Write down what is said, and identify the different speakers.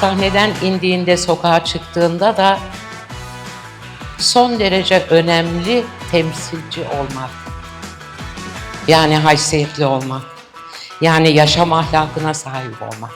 Speaker 1: sahneden indiğinde sokağa çıktığında da son derece önemli temsilci olmak. Yani haysiyetli olmak. Yani yaşam ahlakına sahip olmak.